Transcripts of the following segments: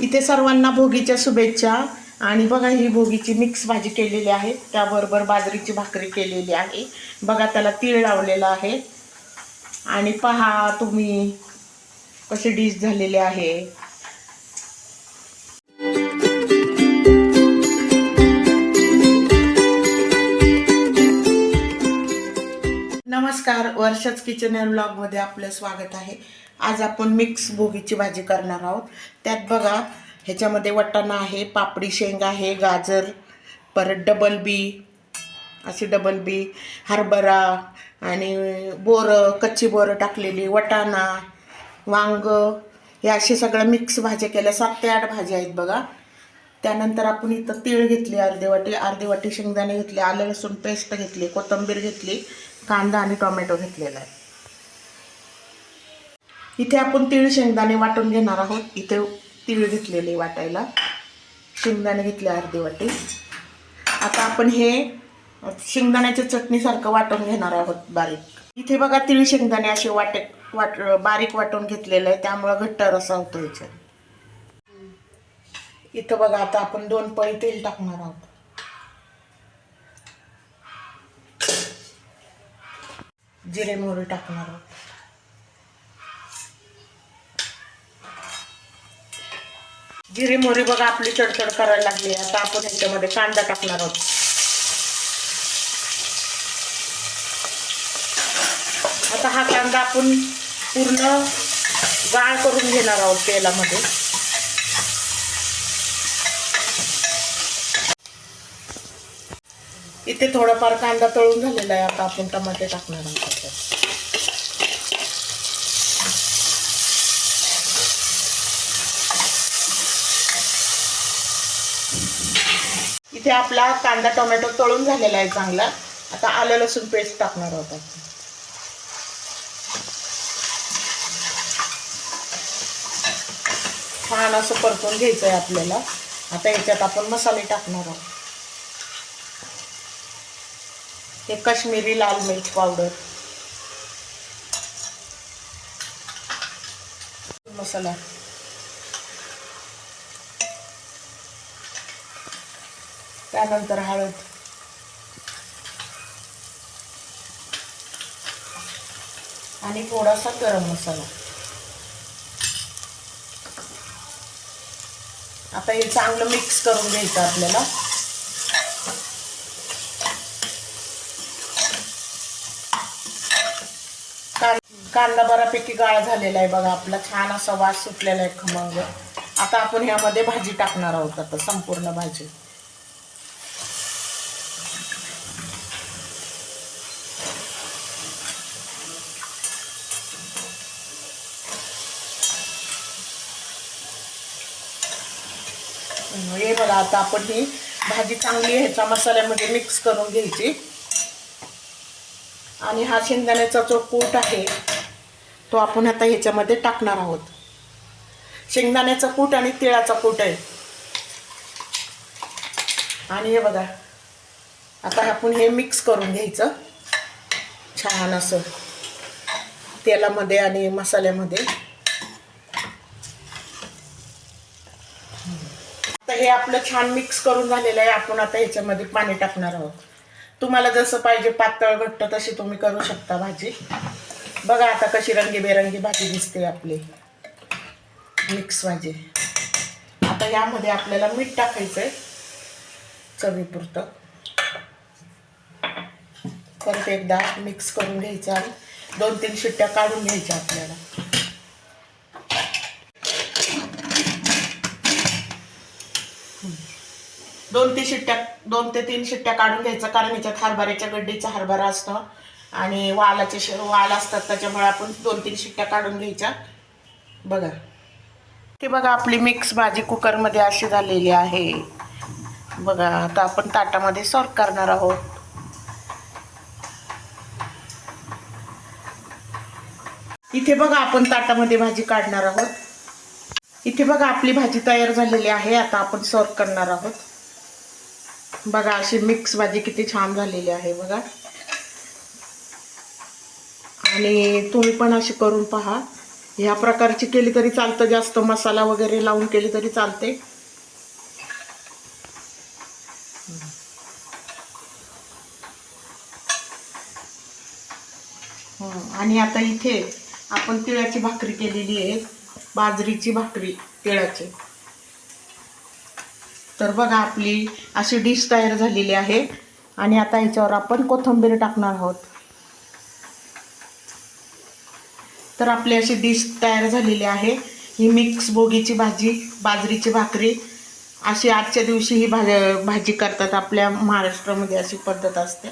इथे सर्वांना भोगीच्या शुभेच्छा. आणि बघा ही भोगीची मिक्स भाजी केलेली आहे. त्याबरोबर बाजरीची भाकरी केलेली आहे. बघा त्याला तीळ लावलेला आहे. आणि पहा तुम्ही कशी डिश झालेली आहे. नमस्कार वर्षाच किचन अँड ब्लॉगमध्ये आपलं स्वागत आहे. आज आपण मिक्स भोगीची भाजी करणार आहोत. त्यात बघा ह्याच्यामध्ये वटाणा आहे पापडी शेंगा आहे गाजर परत डबल बी अशी डबल बी हरभरा आणि बोरं कच्ची बोरं टाकलेली वटाणा वांग हे असे सगळं मिक्स भाज्या केल्या सात ते आठ भाज्या आहेत बघा. त्यानंतर आपण इथं तीळ घेतली अर्धी वाटी अर्धी वाटी शेंगदाणे घेतले आलं लसूण पेस्ट घेतली कोथिंबीर घेतली कांदा आणि टोमॅटो घेतलेला आहे. इथे आपण तीळ शेंगदाणे वाटून घेणार आहोत. इथे तीळ घेतलेले वाटायला. शेंगदाणे घेतले अर्धे वाटी. आता आपण हे शेंगदाण्याच्या चटणीसारखं वाटून घेणार आहोत बारीक. इथे बघा तीळ शेंगदाणे असे वाटे वाट बारीक वाटून घेतलेलं आहे त्यामुळं घट्ट रसा होतो याच्यात. इथं बघा आता आपण दोन पळी तेल टाकणार आहोत. जिरे मोहरी टाकणार आहोत. जिरी मोरी बघा आपली चडचड करायला लागली. आता आपण ह्याच्यामध्ये कांदा टाकणार आहोत. आता हा कांदा आपण पूर्ण गाळ करून घेणार आहोत तेलामध्ये. इथे थोडाफार कांदा तळून झालेला आहे. आता आपण टमाटे टाकणार आहोत. इथे आपला कांदा टोमॅटो तळून झालेला आहे चांगला. आता आलं लसूण पेस्ट टाकणार आहोत छान असं परतून घ्यायचं आहे आपल्याला. आता याच्यात आपण मसाले टाकणार आहोत. हे काश्मीरी लाल मिर्च पावडर. मसाला. त्यानंतर हळद. आणि थोडासा गरम मसाला. आता हे चांगलं मिक्स करून घ्यायचं आपल्याला. कांदा बऱ्यापैकी गाळ झालेला आहे बघा. आपला छान असा वास सुटलेला आहे खमंग. आता आपण ह्यामध्ये भाजी टाकणार आहोत आता संपूर्ण भाजी. हे बघा आता आपण ही भाजी चांगली ह्याच्या मसाल्यामध्ये म्हणजे मिक्स करून घ्यायची. आणि हा शेंगदाण्याचा जो कूट आहे तो आपण आता ह्याच्यामध्ये टाकणार आहोत. शेंगदाण्याचा कूट आणि तिळाचा कूट आहे. आणि हे बघा आता आपण हे मिक्स करून घ्यायचं. छान असं तेलामध्ये आणि मसाल्यामध्ये. तर हे आपलं छान मिक्स करून झालेलं आहे. आपण आता ह्याच्यामध्ये पाणी टाकणार आहोत. तुम्हाला जसं पाहिजे पातळ घट्ट तशी तुम्ही करू शकता भाजी. बघा आता कशी रंगीबेरंगी भाजी दिसते आपली. मिक्स भाजी. आता यामध्ये आपल्याला मीठ टाकायचं आहे चवीपुरतं. परत एकदा मिक्स करून घ्यायचं आणि दोन तीन शिट्ट्या काढून घ्यायच्या आपल्याला. दोन ते शिट्ट्या दोन ते तीन शिट्ट्या काढून घ्यायचं कारण ह्याच्यात हरभऱ्याच्या गड्डीचा हरभरा असतो आणि वालाचे शे वाल असतात त्याच्यामुळे आपण दोन तीन शिट्ट्या काढून घ्यायच्या. बघा. ते बघा आपली मिक्स भाजी कुकरमध्ये अशी झालेली आहे. बघा आता आपण ताटामध्ये सर्व करणार आहोत. इथे बघा आपण ताटामध्ये भाजी काढणार आहोत. इथे बघा आपली भाजी तयार झालेली आहे. आता आपण सर्व करणार आहोत. बघा अशी मिक्स भाजी किती छान झालेली आहे बघा. आणि तुम्ही पण अशी करून पहा. ह्या प्रकारची केली तरी चालतं जास्त मसाला वगैरे लावून केली तरी चालते. आणि आता इथे आपण तिळाची भाकरी केलेली आहे. बाजरीची भाकरी तिळाची. तर बघा आपली अशी डिश तयार झालेली आहे. आणि आता याच्यावर आपण कोथिंबीर टाकणार आहोत. तर आपली अशी डिश तयार झालेली आहे. ही मिक्स बोगीची भाजी बाजरीची भाकरी अशी आजच्या दिवशी ही भाज भाजी करतात आपल्या महाराष्ट्रामध्ये अशी पद्धत असते.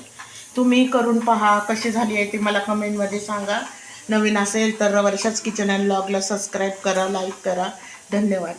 तुम्ही करून पहा कशी झाली आहे ती मला कमेंटमध्ये सांगा. नवीन असेल तर वर्षाच किचन अँड ब्लॉगला सबस्क्राईब करा लाईक करा. धन्यवाद.